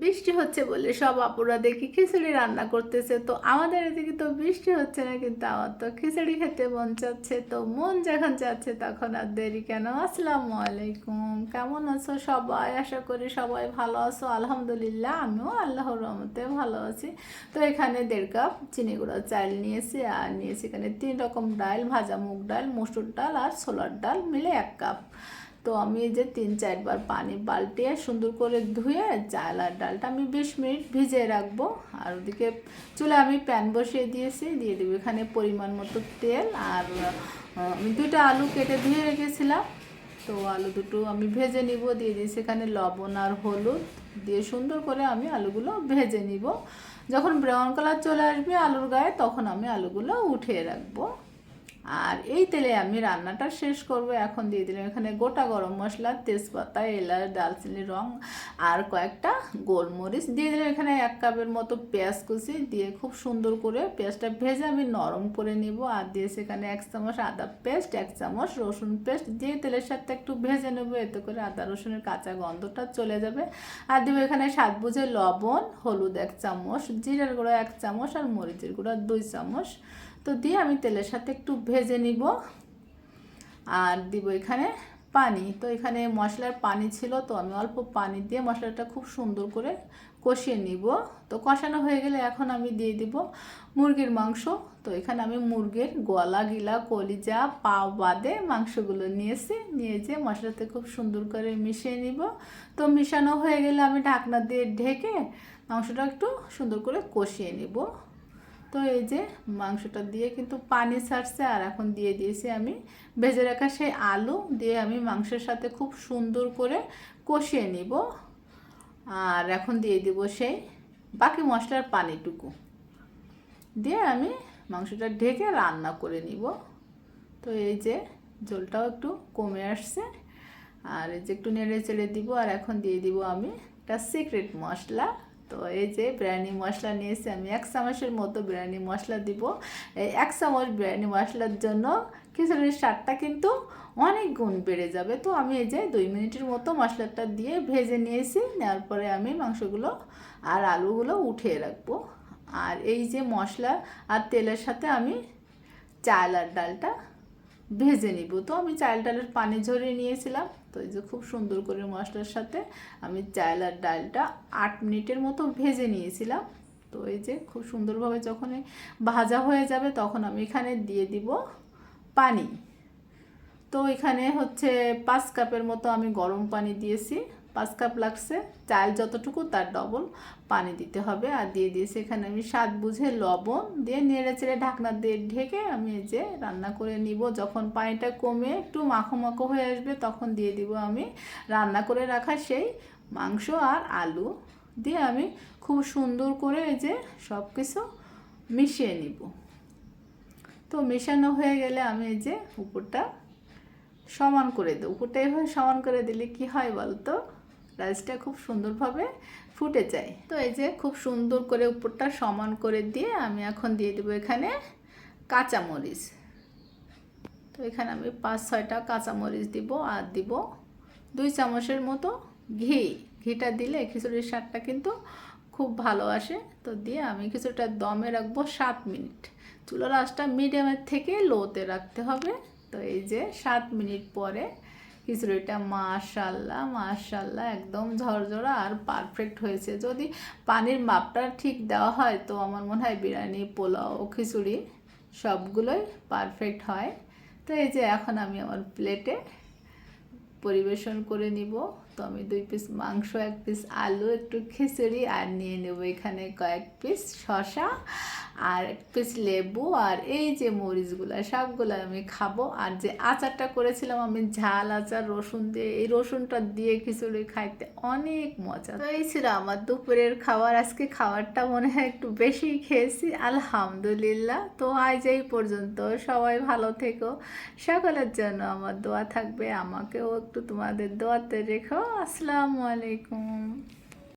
বৃষ্টি হচ্ছে বলে সব আপুরা দেখি খিচুড়ি রান্না করতেছে। তো আমাদের এদিকে তো বৃষ্টি হচ্ছে না, কিন্তু আমার তো খিচুড়ি খেতে মন চাচ্ছে। তো মন যখন চাচ্ছে তখন আর দেরি কেন? আসসালামু আলাইকুম। কেমন আছো সবাই? আশা করি সবাই ভালো আছো। আলহামদুলিল্লাহ, আমিও আল্লাহর রহমতে ভালো আছি। তো এখানে দেড় কাপ চিনি গুঁড়ো চাল নিয়েছি, আর নিয়েছি এখানে তিন রকম ডাল, ভাজা মুগ ডাল, মসুর ডাল, আর ছোলার ডাল মিলে এক কাপ। তো আমি এই যে তিন চারবার পানি পাল্টিয়ে সুন্দর করে ধুয়ে চাল আর ডালটা আমি বিশ মিনিট ভিজিয়ে রাখব। আর ওদিকে চুলে আমি প্যান বসিয়ে দিয়েছি, দিয়ে দেবো এখানে পরিমাণ মতো তেল আর আমি দুটো আলু কেটে ধুয়ে রেখেছিলাম। তো আলু দুটো আমি ভেজে নিব, দিয়ে দিয়েছি এখানে লবণ আর হলুদ, দিয়ে সুন্দর করে আমি আলুগুলো ভেজে নিব। যখন ব্রাউন কালার চলে আসবে আলুর গায়ে, তখন আমি আলুগুলো উঠিয়ে রাখব। আর এই তেলে আমি রান্নাটা শেষ করব। এখন দিয়ে দিলাম এখানে গোটা গরম মশলা, তেজপাতা, এলাচ দালচিনি রং আর কয়েকটা গোলমরিচ। দিয়ে দিলাম এখানে এক কাপের মতো পেঁয়াজ কুচি। দিয়ে খুব সুন্দর করে পেঁয়াজটা ভেজে আমি নরম করে নিব আর দিয়ে সেখানে এক চামচ আদা পেস্ট, এক চামচ রসুন পেস্ট। দিয়ে তেলের সাথে একটু ভেজে নেব, এতে করে আদা রসুনের কাঁচা গন্ধটা চলে যাবে। আর দেবো এখানে স্বাদ বুঝে লবণ, হলুদ এক চামচ, জিরার গুঁড়ো এক চামচ আর মরিচের গুঁড়ো দুই চামচ। তো দিয়ে আমি তেলের সাথে একটু ভেজে নিব আর দিব এখানে পানি। তো এখানে মশলার পানি ছিল, তো আমি অল্প পানি দিয়ে মশলাটা খুব সুন্দর করে কষিয়ে নিব। তো কষানো হয়ে গেলে এখন আমি দিয়ে দিব মুরগির মাংস। তো এখানে আমি মুরগির গলা, গিলা, কলিজা পা বাদে মাংসগুলো নিয়েছি। নিয়ে যে মশলাতে খুব সুন্দর করে মিশিয়ে নিব। তো মিশানো হয়ে গেলে আমি ঢাকনা দিয়ে ঢেকে মাংসটা একটু সুন্দর করে কষিয়ে নিব। তো এই যে মাংসটা দিয়ে কিন্তু পানি ছাড়ছে আর এখন দিয়ে দিয়েছি আমি ভেজে রাখা সেই আলু দিয়ে আমি মাংসের সাথে খুব সুন্দর করে কষিয়ে নিব। আর এখন দিয়ে দিব সেই বাকি মশলার পানিটুকু। দিয়ে আমি মাংসটা ঢেকে রান্না করে নিব। তো এই যে জলটাও একটু কমে আসছে। আর এই যে একটু নেড়ে চেড়ে দিব। আর এখন দিয়ে দিব আমি একটা সিক্রেট মশলা। তো এই যে বিরিয়ানি, মশলা নিয়েছি আমি। এক চামচের মতো বিরিয়ানি মশলা দিব। এই এক চামচ বিরিয়ানি মশলার জন্য খিচুড়ির স্বাদটা কিন্তু অনেক গুণ বেড়ে যাবে। তো আমি এই যে দুই মিনিটের মতো মশলাটা দিয়ে ভেজে নিয়েছি। নেওয়ার পরে আমি মাংসগুলো আর আলুগুলো উঠিয়ে রাখব। আর এই যে মশলা আর তেলের সাথে আমি চাল আর ডালটা ভেজে নিব। তো আমি চাল ডালের পানি ঝরিয়ে নিয়েছিলাম। তো এই যে খুব সুন্দর করে মশলার সাথে আমি চাল আর ডালটা আট মিনিটের মতো ভেজে নিয়েছিলাম। তো এই যে খুব সুন্দরভাবে যখন ভাজা হয়ে যাবে তখন আমি এখানে দিয়ে দিব পানি। তো এখানে হচ্ছে পাঁচ কাপের মতো আমি গরম পানি দিয়েছি। পাঁচ কাপ লাগছে। চাল যতটুকু তার ডবল পানি দিতে হবে। আর দিয়ে দিয়েছি এখানে আমি স্বাদ বুঝে লবণ দিয়ে নেড়ে চেড়ে ঢাকনা দিয়ে ঢেকে আমি যে রান্না করে নিব। যখন পানিটা কমে একটু মাখো মাখো হয়ে আসবে, তখন দিয়ে দিব আমি রান্না করে রাখা সেই মাংস আর আলু। দিয়ে আমি খুব সুন্দর করে এই যে সব কিছু মিশিয়ে নিব। তো মেশানো হয়ে গেলে আমি এই যে উপরটা সমান করে দেবো। উপরটা এভাবে সমান করে দিলে কি হয় বলতো? রাইসটা খুব সুন্দরভাবে ফুটে যায়। তো এই যে খুব সুন্দর করে উপরটা সমান করে দিয়ে আমি এখন দিয়ে দেবো এখানে কাঁচামরিচ। তো এখানে আমি পাঁচ, ছয়টা কাঁচামরিচ দিব আর দিব দুই চামচের মতো ঘি। ঘিটা দিলে খিচুড়ির স্বাদটা কিন্তু খুব ভালো আসে। তো দিয়ে আমি খিচুড়িটা দমে রাখব সাত মিনিট। চুলার আঁচটা মিডিয়ামের থেকে লোতে রাখতে হবে। তো এই যে সাত মিনিট পরে খিচুড়িটা মাশাল্লাহ মাশাল্লাহ একদম ঝরঝরা আর পারফেক্ট হয়েছে। যদি পানির মাপটা ঠিক দেওয়া হয়, তো আমার মনে হয় বিরিয়ানি, পোলাও, খিচুড়ি সবগুলোই পারফেক্ট হয়। তো এই যে এখন আমি আমার প্লেটে পরিবেশন করে নিব। তো আমি দুই পিস মাংস, এক পিস আলু, একটু খিচুড়ি আর নিয়ে নেব এখানে কয়েক পিস শশা আর এক পিস লেবু আর এই যে মরিচগুলো, সবগুলো আমি খাব। আর যে আচারটা করেছিলাম আমি ঝাল আচার, রসুন দিয়ে, এই রসুনটা দিয়ে খিচুড়ি খাইতে অনেক মজা। তো এই ছিল আমার দুপুরের খাবার। আজকে খাবারটা মনে হয় একটু বেশি খেয়েছি। আলহামদুলিল্লাহ। তো আজ এই পর্যন্ত। সবাই ভালো থেকো। সকলের জন্য আমার দোয়া থাকবে। আমাকেও একটু তোমাদের দোয়াতে রেখো। আসসালামু আলাইকুম।